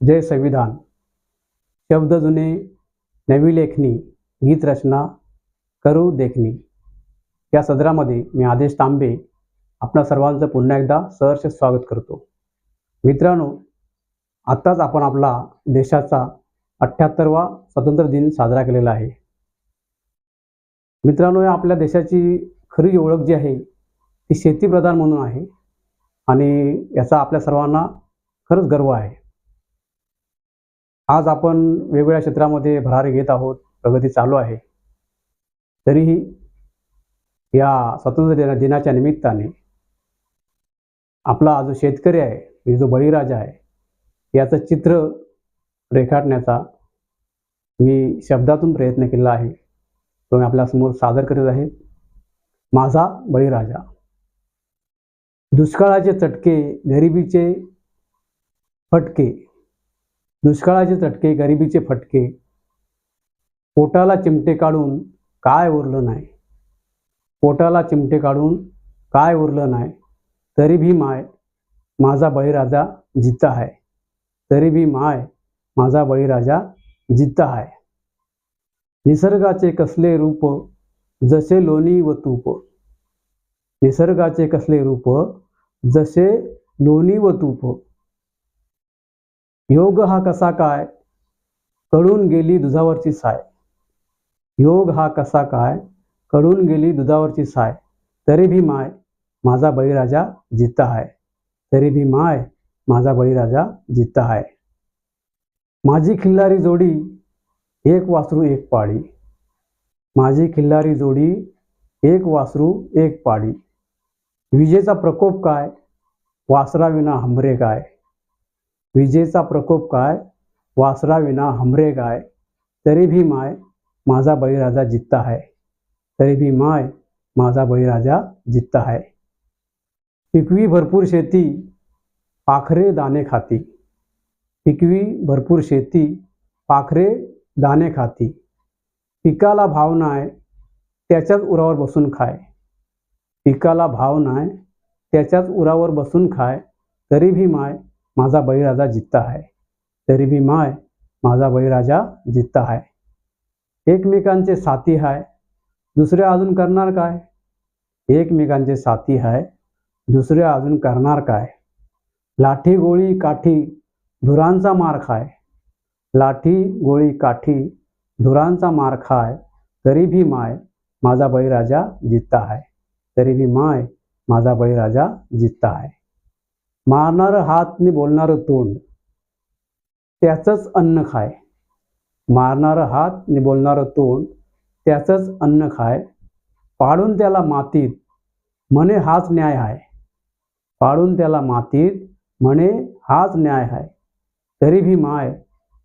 जय संविधान. शब्द जुने नवी लेखणी गीत रचना करू देखणी या सदरामध्ये मी आदेश तांबे आपणा सर्वांचं पुन्हा एकदा सहर्ष स्वागत करतो. मित्रांनो आत्ताच आपण आपला देशाचा अठ्ठ्याहत्तरवा स्वातंत्र्य दिन साजरा केलेला आहे. मित्रांनो या आपल्या देशाची खरी ओळख जी आहे ती शेतीप्रधान म्हणून आहे आणि याचा आपल्या सर्वांना खरंच गर्व आहे. आज आपण वेगवेगळ्या क्षेत्रामध्ये भरारी घेत आहोत प्रगती चालू आहे. तरीही या स्वातंत्र्य दिनाच्या निमित्ताने आपला जो शेतकरी आहे म्हणजे जो बळीराजा आहे याचं चित्र रेखाटण्याचा मी शब्दातून प्रयत्न केला आहे. तो मी आपल्यासमोर सादर करीत आहे. माझा बळीराजा. दुष्काळाचे चटके गरिबीचे फटके दुष्काळाचे चटके गरिबीचे फटके. पोटाला चिमटे काढून काय उरलं नाही? पोटाला चिमटे काढून काय उरलं नाही? तरी भी माय माझा बळीराजा जित्ता आहे. तरी भी माय माझा बळीराजा जित्ता आहे. निसर्गाचे कसले रूप जसे लोणी व तूप. निसर्गाचे कसले रूप जसे लोणी व तूप. योग हा कसा काय? कळून गेली दुधावरची साय. योग हा कसा काय? कळून गेली दुधावरची साय. तरी भी माय माझा बळीराजा जित्ता आहे. तरी भी माय माझा बळीराजा जित्ता आहे. माझी खिल्लारी जोडी एक वासरू एक पाळी. माझी खिल्लारी जोडी एक वासरू एक पाळी. विजेचा प्रकोप काय? वासराविना हमरे काय? विजेचा प्रकोप काय? वासराविना हमरे काय तरी भी माय माझा बळीराजा जित्ता आहे. तरी भी माय माझा बळीराजा जित्ता आहे. पिकवी भरपूर शेती पाखरे दाणे खाती. पिकवी भरपूर शेती पाखरे दाणे खाती. पिकाला भाव नाही त्याच्याच उरावर बसून खाय. पिकाला भाव नाही त्याच्याच उरावर बसून खाय तरी भी माय माझा बळीराजा जित्ता आहे. तरी बी माय माझा बळीराजा जित्ता आहे. एकमेकांचे साथी आहे दुसरे अजून करणार काय? एकमेकांचे साथी आहे दुसरे अजून करणार काय? लाठी गोळी काठी धुरांचा मार खाय लाठी गोळी काठी धुरांचा मार खाय तरी भी माय माझा बळीराजा जित्ता आहे. तरी भी माय माझा बळीराजा जित्ता आहे. मारणारं हातने बोलणारं तोंड. त्याचंच अन्न खाय. मारणार हात बोलणारं तोंड. त्याचंच अन्न खाय. पाडून त्याला मातीत म्हणे हाच न्याय आहे पाडून त्याला मातीत म्हणे हाच न्याय आहे तरी भी माय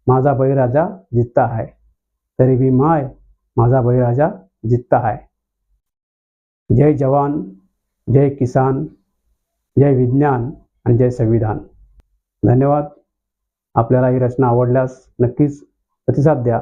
माझा बळीराजा जित्ता आहे तरी भी माय माझा बळीराजा जित्ता आहे जय जवान जय किसान जय विज्ञान. आणि जय संविधान. धन्यवाद. आपल्याला ही रचना आवडल्यास नक्कीच प्रतिसाद द्या.